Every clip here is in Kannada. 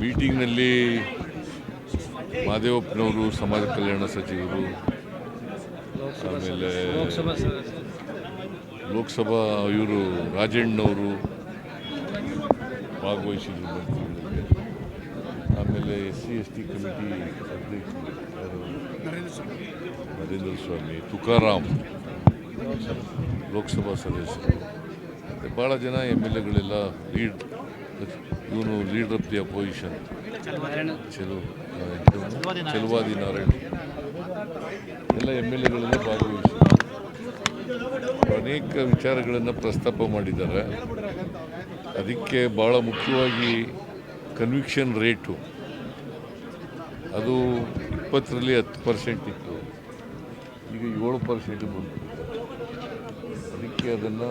ಮೀಟಿಂಗ್ನಲ್ಲಿ ಮಾದೇವಪ್ಪನವರು ಸಮಾಜ ಕಲ್ಯಾಣ ಸಚಿವರು ಆಮೇಲೆ ಲೋಕಸಭಾ ಇವರು ರಾಜಣ್ಣವರು ಭಾಗವಹಿಸಿದ್ರು ಮಂತ್ರಿಗಳಿಗೆ ಆಮೇಲೆ S C S T committee ಅಧ್ಯಕ್ಷರು ನರೇಂದ್ರ ಸ್ವಾಮಿ. ತುಕಾರಾಮ್ ಲೋಕಸಭಾ ಸದಸ್ಯರು. ಮತ್ತು ಭಾಳ ಜನ ಎಂ ಎಲ್ ಎಗಳೆಲ್ಲ ಲೀಡ್ ಇವನು leader of the opposition Chelu Chaluvadi Narayana. ಎಲ್ಲ ಎಂ ಎಲ್ ಎಗಳೆಲ್ಲ ಭಾಗವಹಿಸಿ. ಅನೇಕ ವಿಚಾರಗಳನ್ನು ಪ್ರಸ್ತಾಪ ಮಾಡಿದ್ದಾರೆ. ಅದಕ್ಕೆ ಭಾಳ ಮುಖ್ಯವಾಗಿ ಕನ್ವಿಕ್ಷನ್ ರೇಟು ಅದು ಇಪ್ಪತ್ತರಲ್ಲಿ ಹತ್ತು ಪರ್ಸೆಂಟ್ ಇತ್ತು. ಈಗ ಏಳು ಪರ್ಸೆಂಟ್ ಬಂತು. ಅದಕ್ಕೆ ಅದನ್ನು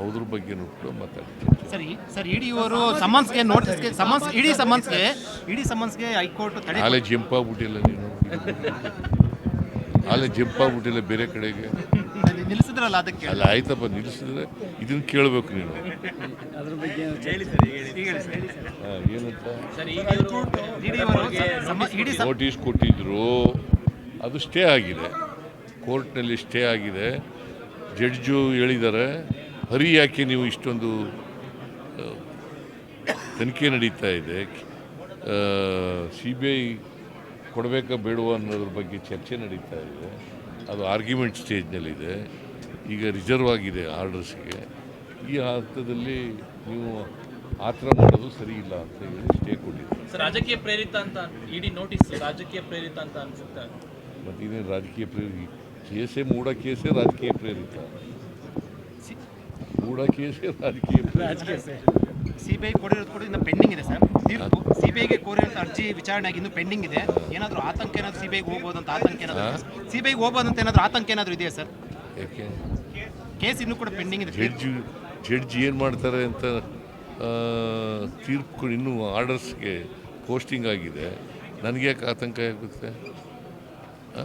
ಅದ್ರ ಬಗ್ಗೆ ಕೂಡ ಮಾತಾಡ್ತೀವಿ ಸರ್ ಈ- ಸರ್ ಇಡಿ ಇವರು ಸಮನ್ಸ್ಗೆ ನೋಟಿಸ್ಗೆ ಸಮನ್ಸ್ ಇಡೀ ಸಮನ್ಸ್ಗೆ ಇಡೀ ಸಮನ್ಸ್ಗೆ ಹೈಕೋರ್ಟ್ ತಡೆ ಆಲೆ ಜಂಪ್ ಆಗ್ಬಿಟ್ಟಿಲ್ಲ ನೀನು. ಅಲ್ಲೇ ಜಂಪ್ ಆಗ್ಬಿಟ್ಟಿಲ್ಲ ಬೇರೆ ಕಡೆಗೆ. ನಿಲ್ಲಿಸಿದ್ರಲ್ಲ ಅದಕ್ಕೆ ಅಲ್ಲ ಆಯ್ತಪ್ಪ ನಿಲ್ಲಿಸಿದ್ರೆ ಇದನ್ನು ಕೇಳಬೇಕು ನೀನು. ಹಾ, ಏನಂತ? ಇಡಿ ಅವರು ಸಮ- ಇಡೀ ಸಮ- ನೋಟಿಸ್ ಕೊಟ್ಟಿದ್ರು. ಅದು ಸ್ಟೇ ಆಗಿದೆ. ಕೋರ್ಟ್ನಲ್ಲಿ ಸ್ಟೇ ಆಗಿದೆ. ಜಡ್ಜು ಹೇಳಿದ್ದಾರೆ ಹರಿ ಯಾಕೆ ನೀವು ಇಷ್ಟೊಂದು ತನಿಖೆ ನಡೀತಾ ಇದೆ? ಸಿ ಬಿ ಐ ಕೊಡಬೇಕಾ ಬೇಡುವ ಅನ್ನೋದ್ರ ಬಗ್ಗೆ ಚರ್ಚೆ ನಡೀತಾ ಇದೆ. ಅದು ಆರ್ಗ್ಯುಮೆಂಟ್ ಸ್ಟೇಜ್ನಲ್ಲಿದೆ ಈಗ ರಿಸರ್ವ್ ಆಗಿದೆ ಆರ್ಡರ್ಸ್ಗೆ ಈ ಹಂತದಲ್ಲಿ ನೀವು ಆ ಥರ ಮಾಡೋದು ಸರಿ ಇಲ್ಲ ಅಂತ ಹೇಳಿ ಸ್ಟೇ ಕೊಟ್ಟಿದ್ದೆ ರಾಜಕೀಯ ಪ್ರೇರಿತ ಅಂತ ಇಡೀ ನೋಟಿಸ್ ರಾಜಕೀಯ ಪ್ರೇರಿತ ಅಂತ ಅನ್ಸುತ್ತೆ. ಮತ್ತೆ ರಾಜಕೀಯ ಪ್ರೇರಿತ ಕೇಸೇ ಮೂಡ ಕೇಸೇ ರಾಜಕೀಯ ಪ್ರೇರಿತ. ಮೂಢ ಕೇಸೇ ರಾಜಕೀಯ ಪ್ರೇರಿತ ಸಿಬಿಐ ಕೊಡಿರೋದು ಕೂಡ ಇನ್ನು ಪೆಂಡಿಂಗ್ ಇದೆ ಸರ್. ತೀರ್ಪು. ಸಿಬಿಐಗೆ ಕೋರಿರೋ ಅರ್ಜಿ ವಿಚಾರಣೆ ಆಗಿ ಇನ್ನೂ ಪೆಂಡಿಂಗ್ ಇದೆ. ಏನಾದರೂ ಆತಂಕ ಏನಾದರೂ ಸಿಬಿಐಗೆ ಹೋಗ್ಬೋದು ಅಂತ ಆತಂಕ ಏನಾದರೂ ಸಿಬಿಐಗೆ ಹೋಗ್ಬೋದು ಅಂತ ಏನಾದರೂ ಆತಂಕ ಏನಾದರೂ ಇದೆಯಾ ಸರ್? ಯಾಕೆ? ಕೇಸ್ ಇನ್ನೂ ಕೂಡ ಪೆಂಡಿಂಗ್ ಇದೆ. ಜಡ್ಜ್ ಜಡ್ಜ್ ಏನು ಮಾಡ್ತಾರೆ ಅಂತ ತೀರ್ಪು ಇನ್ನೂ ಆರ್ಡರ್ಸ್ಗೆ ಪೋಸ್ಟಿಂಗ್ ಆಗಿದೆ. ನನಗೆ ಯಾಕೆ ಆತಂಕ ಆಗುತ್ತೆ? ಆ?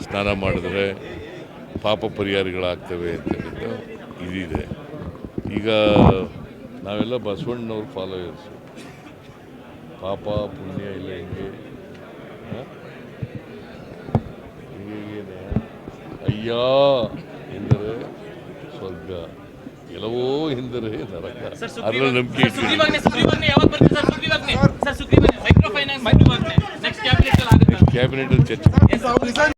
ಸ್ನಾನ ಮಾಡಿದ್ರೆ ಪಾಪ ಪರಿಹಾರಗಳಾಗ್ತವೆ ಅಂತಕ್ಕಂಥ ಇದಿದೆ. ಈಗ ನಾವೆಲ್ಲ ಬಸವಣ್ಣವ್ರ ಫಾಲೋಯರ್ಸು ಪಾಪ ಪುಣ್ಯ ಇಲ್ಲ ಹಿಂಗೆ? ಹೀಗೇನೆ ಅಯ್ಯ! ಎಂದರೆ ಸ್ವರ್ಗ. ಎಲ್ಲವೋ ಎಂದರೆ ನರಕ. ಅದರಲ್ಲಿ ನಂಬಿಕೆ ಕ್ಯಾಬಿನೆಟ್ ಚರ್ಚೆ